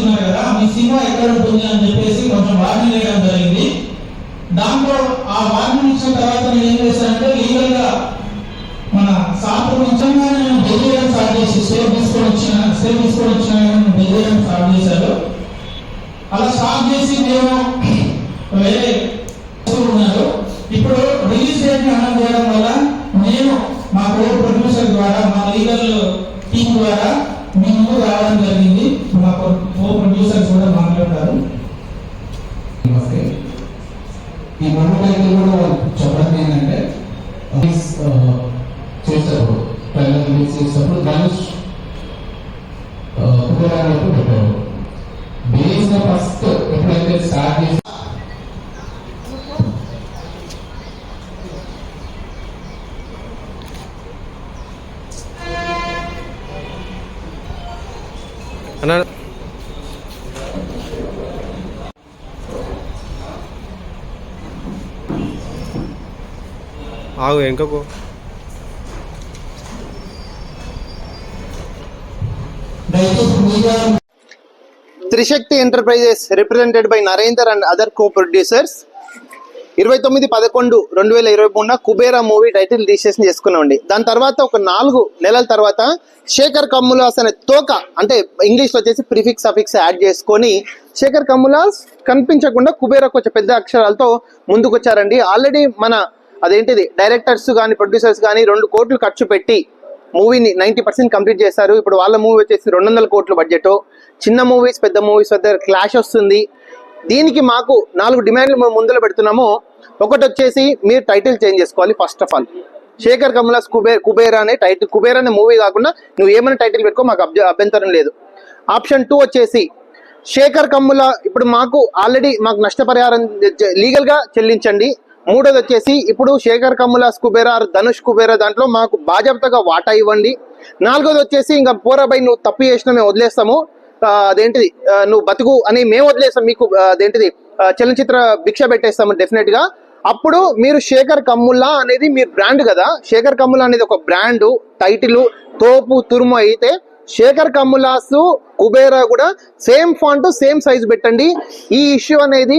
ఇస్తున్నారు కదా మీ సినిమా ఎక్కడ ఉంటుంది అని చెప్పేసి కొంచెం వార్నింగ్ వేయడం జరిగింది. దాంట్లో ఆ వార్నింగ్ ఇచ్చిన తర్వాత నేను ఏం చేశానంటే లీగల్గా మన సాపు నిజంగానే నేను బెదిరియడం స్టార్ట్ చేసి సేవ్ తీసుకొని వచ్చిన సేవ్ తీసుకొని వచ్చిన బెదిరియడం స్టార్ట్ చేశారు అలా స్టార్ట్ చేసి మేము వేరే ఉన్నారు. ఇప్పుడు రిలీజ్ డేట్ని అనౌన్స్ చేయడం వల్ల నేను మా కో ప్రొడ్యూసర్ ద్వారా మా లీగల్ ఈ మూడు టైటిల్ కూడా చెప్పడం ఏంటంటే చేసేటప్పుడు ట్రైలర్ రిలీజ్ చేసేటప్పుడు ధనుష్ ఉపయోగాలకు పెట్టారు బేస్ ఫస్ట్ ఎప్పుడైతే స్టార్ట్ చేసి అన్న ఆగు వెనుకకు. Trishakti enterprises represented by Narender and other co producers ఇరవై తొమ్మిది పదకొండు రెండు వేల ఇరవై మూడున కుబేరా మూవీ టైటిల్ రిజిస్ట్రేషన్ చేసుకున్నామండి. దాని తర్వాత ఒక నాలుగు నెలల తర్వాత శేఖర్ కమ్ములాస్ అనే తోక అంటే ఇంగ్లీష్లో వచ్చేసి ప్రిఫిక్స్ అఫిక్స్ యాడ్ చేసుకొని శేఖర్ కమ్ములాస్ కనిపించకుండా కుబేరా కొంచెం పెద్ద అక్షరాలతో ముందుకొచ్చారండి. ఆల్రెడీ మన అదేంటిది? డైరెక్టర్స్ కానీ ప్రొడ్యూసర్స్ కానీ రెండు కోట్లు ఖర్చు పెట్టి మూవీని నైంటీ పర్సెంట్ కంప్లీట్ చేశారు. ఇప్పుడు వాళ్ళ మూవీ వచ్చేసి రెండు వందల కోట్ల బడ్జెట్ చిన్న మూవీస్ పెద్ద మూవీస్ వద్ద క్లాష్ వస్తుంది. దీనికి మాకు నాలుగు డిమాండ్లు మేము ముందులో పెడుతున్నాము. ఒకటి వచ్చేసి మీరు టైటిల్ చేంజ్ చేసుకోవాలి first of all Shekhar కమలాస్ Kuber Kuber అనే టైటిల్ కుబేర్ అనే మూవీ కాకుండా నువ్వు ఏమైనా టైటిల్ పెట్టుకో మాకు అభ్య అభ్యంతరం లేదు. ఆప్షన్ టూ వచ్చేసి శేఖర్ కమ్ముల ఇప్పుడు మాకు ఆల్రెడీ మాకు నష్టపరిహారం లీగల్గా చెల్లించండి. మూడోది వచ్చేసి ఇప్పుడు శేఖర్ కమ్ములాస్ కుబేరా ఆర్ ధనుష్ కుబేరా దాంట్లో మాకు బాధ్యతగా వాటా ఇవ్వండి. నాలుగోది వచ్చేసి ఇంకా పోరాబాయ్ నువ్వు తప్పు చేసినా మేము వదిలేస్తాము. అదేంటిది? నువ్వు బతుకు అని మేము వదిలేస్తాం. మీకు అదేంటిది? చలనచిత్ర భిక్ష పెట్టేస్తాము డెఫినెట్గా. అప్పుడు మీరు శేఖర్ కమ్ముల్లా అనేది మీరు బ్రాండ్ కదా. శేఖర్ కమ్ముల్లా అనేది ఒక బ్రాండ్ టైటిల్ తోపు తురుము అయితే శేఖర్ కమ్ములాస్ కుబేరా కూడా సేమ్ ఫాంట్ సేమ్ సైజ్ పెట్టండి. ఈ ఇష్యూ అనేది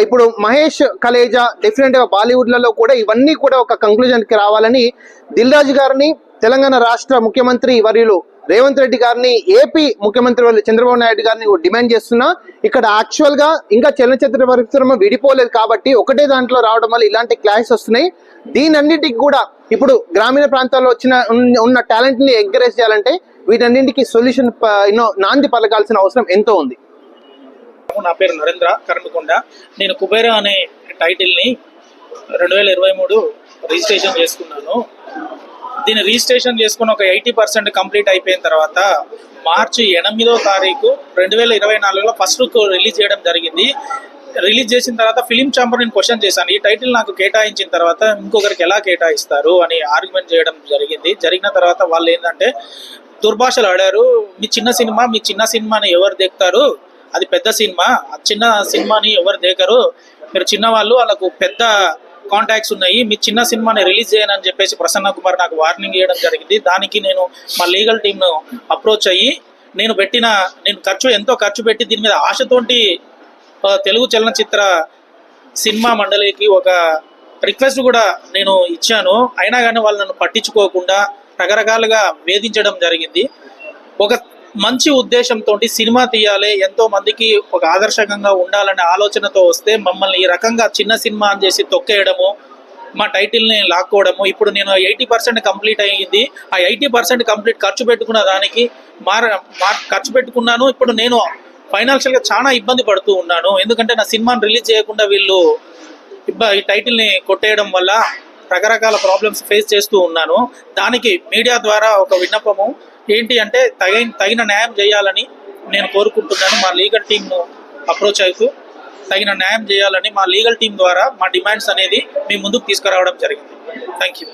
ఇప్పుడు మహేష్ కలేజా డెఫినెట్గా బాలీవుడ్లలో కూడా ఇవన్నీ కూడా ఒక కంక్లూజన్కి రావాలని దిల్ రాజు గారిని తెలంగాణ రాష్ట్ర ముఖ్యమంత్రి వర్యులు రేవంత్ రెడ్డి గారిని ఏపీ ముఖ్యమంత్రి వర్యులు చంద్రబాబు నాయుడు గారిని డిమాండ్ చేస్తున్నా. ఇక్కడ యాక్చువల్గా ఇంకా చలనచిత్ర పరిశ్రమ విడిపోలేదు కాబట్టి ఒకటే దాంట్లో రావడం వల్ల ఇలాంటి క్లాషెస్ వస్తున్నాయి. దీనన్నిటికి కూడా ఇప్పుడు గ్రామీణ ప్రాంతాల్లో వచ్చిన ఉన్న- టాలెంట్ని ఎంకరేజ్ చేయాలంటే వీటన్నింటికి సొల్యూషన్ ఎన్నో నాంది పలకాల్సిన అవసరం ఎంతో ఉంది. నా పేరు నరేంద్ర కరణకొండ నేను కుబేరా అనే టైటిల్ని రెండు వేల ఇరవై మూడు రిజిస్ట్రేషన్ చేసుకున్నాను. దీన్ని రిజిస్ట్రేషన్ చేసుకుని ఒక ఎయిటీ పర్సెంట్ కంప్లీట్ అయిపోయిన తర్వాత మార్చి ఎనిమిదో తారీఖు రెండు వేల ఇరవై నాలుగులో ఫస్ట్ లుక్ రిలీజ్ చేయడం జరిగింది. రిలీజ్ చేసిన తర్వాత ఫిలిం ఛాంబర్ నేను క్వశ్చన్ చేశాను. ఈ టైటిల్ నాకు కేటాయించిన తర్వాత ఇంకొకరికి ఎలా కేటాయిస్తారు అని ఆర్గ్యుమెంట్ చేయడం జరిగింది. జరిగిన తర్వాత వాళ్ళు ఏంటంటే దుర్భాషలు ఆడారు. మీ చిన్న సినిమా మీ చిన్న సినిమాని ఎవరు దిగుతారు అది పెద్ద సినిమా. ఆ చిన్న సినిమాని ఎవరు దేకరు. మీరు చిన్న వాళ్ళు వాళ్ళకు పెద్ద కాంటాక్ట్స్ ఉన్నాయి. మీ చిన్న సినిమాని రిలీజ్ చేయనని చెప్పేసి ప్రసన్న కుమార్ నాకు వార్నింగ్ ఇవ్వడం జరిగింది. దానికి నేను మా లీగల్ టీంను అప్రోచ్ అయ్యి నేను పెట్టిన నేను ఖర్చు ఎంతో ఖర్చు పెట్టి దీని మీద ఆశతోటి తెలుగు చలనచిత్ర సినిమా మండలికి ఒక రిక్వెస్ట్ కూడా నేను ఇచ్చాను. అయినా కానీ వాళ్ళు నన్ను పట్టించుకోకుండా రకరకాలుగా వేధించడం జరిగింది. ఒక మంచి ఉద్దేశంతో సినిమా తీయాలి ఎంతో మందికి ఒక ఆదర్శకంగా ఉండాలనే ఆలోచనతో వస్తే మమ్మల్ని ఈ రకంగా చిన్న సినిమా అని చేసి తొక్కేయడము మా టైటిల్ని లాక్కోవడము ఇప్పుడు నేను ఎయిటీ పర్సెంట్ కంప్లీట్ అయ్యింది. ఆ ఎయిటీ పర్సెంట్ కంప్లీట్ ఖర్చు పెట్టుకున్న దానికి మార మార్ ఖర్చు పెట్టుకున్నాను. ఇప్పుడు నేను ఫైనాన్షియల్గా చాలా ఇబ్బంది పడుతూ ఉన్నాను. ఎందుకంటే నా సినిమాని రిలీజ్ చేయకుండా వీళ్ళు ఇబ్బ ఈ టైటిల్ని కొట్టేయడం వల్ల రకరకాల ప్రాబ్లమ్స్ ఫేస్ చేస్తూ ఉన్నాను. దానికి మీడియా ద్వారా ఒక విన్నపము. ఏంటి అంటే తగిన తగిన న్యాయం చేయాలని నేను కోరుకుంటున్నాను. మా లీగల్ టీంను అప్రోచ్ అవుతూ తగిన న్యాయం చేయాలని మా లీగల్ టీం ద్వారా మా డిమాండ్స్ అనేది మీ ముందుకు తీసుకురావడం జరిగింది. Thank you